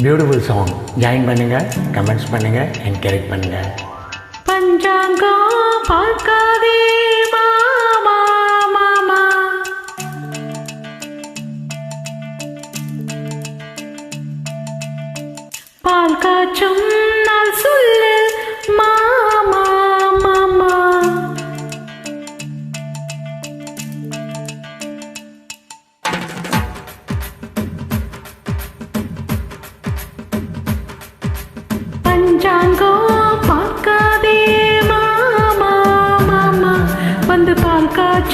Beautiful song join பண்ணுங்கள் comments பண்ணுங்கள் encourage பண்ணுங்கள் பஞ்சாங்கம் பார்க்காதே மாமா மாமா பால் காச்சும் நான் சொல்லு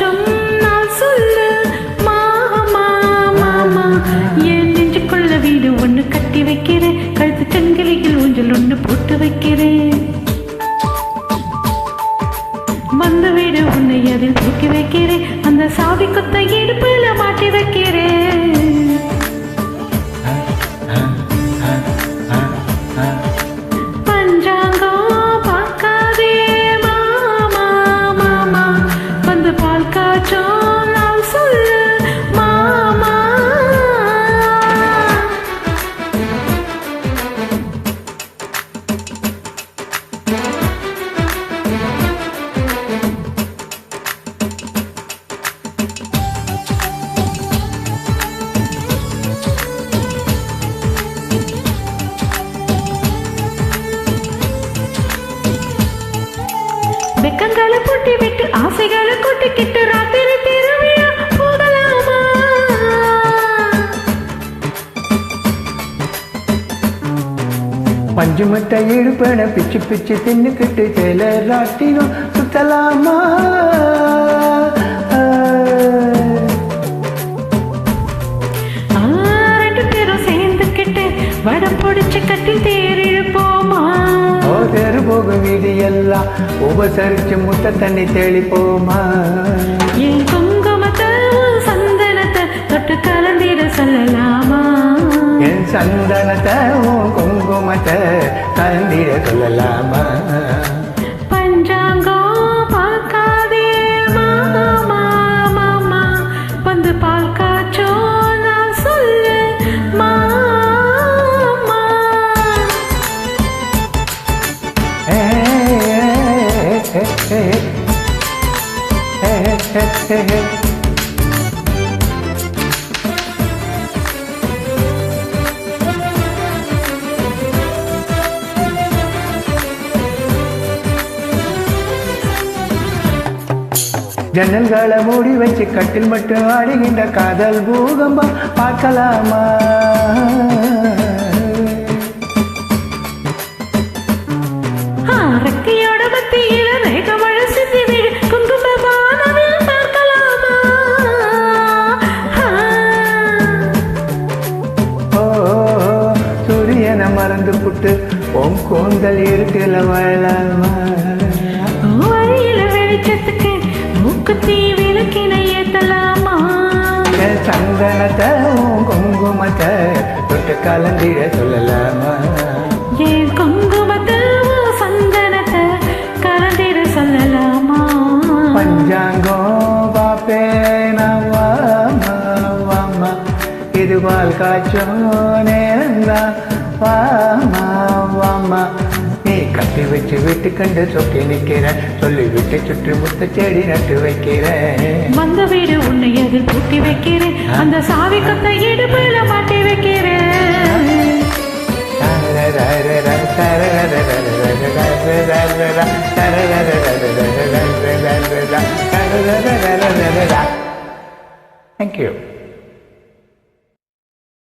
பால் காய்ச்சும் சொல்லு. மாமா மாமா என் நெஞ்சுக்குள்ள வீடு ஒண்ணு கட்டி வைக்கிறேன். கழுத்து சங்கிலியில் ஊஞ்சல் ஒண்ணு போட்டு வைக்கிறேன். வந்து வீடு உன்னை அதில் தூக்கி வைக்கிறேன். அந்த சா வெக்கங்களை பூட்டி விட்டு ஆசைகளை கொட்டிக்கிட்டு ராத்திரி திருவிழா போகலாமா? பஞ்சு முட்டை இடுப்பன பிச்சு பிச்சு தின்னுக்கிட்டு டெய்லர் ராட்டினம் சுத்தலாமா? எல்லாம் உபசரிச்சு முட்டை தண்ணி தெளிப்போமா என் குங்குமத்தை உன் சந்தனத்தை தொட்டு கலந்திட சொல்லலாமா? என் சந்தனத்தை உன் குங்குமத்தை கலந்திட சொல்லலாமா? ஜன்னல்களை மூடி வச்சு கட்டில் மட்டும் ஆடுகின்ற காதல் பூகம்பம் பார்க்கலாமா? ஆ, உன் கூந்தல் இருக்குல வழியில வெளிச்சத்துக்கு மூக்குத்தி விளக்கினை ஏத்தலாமா? சந்தனத்தை உன் குங்குமத்தை தொட்டு கலந்திட சொல்லலாமா? என் குங்குமத்தை சந்தனத்தை கலந்திட சொல்லலாமா? பஞ்சாங்கம் பாப்பேனா வாமா வாமா இது பால் காய்ச்சும் நேரம்தான். வாமா நீ கட்டி வச்சு வீட்டு கண்டு சொக்கி நிற்கிற சொல்லி விட்டு சுற்றி முத்த செடி நட்டு வைக்கிறேன் வந்த வீடு உன்னை அதில் பூட்டி வைக்கிறேன் அந்த சாவி கொத்த இடுப்புல மாட்டி வைக்கிறேன். Thank you.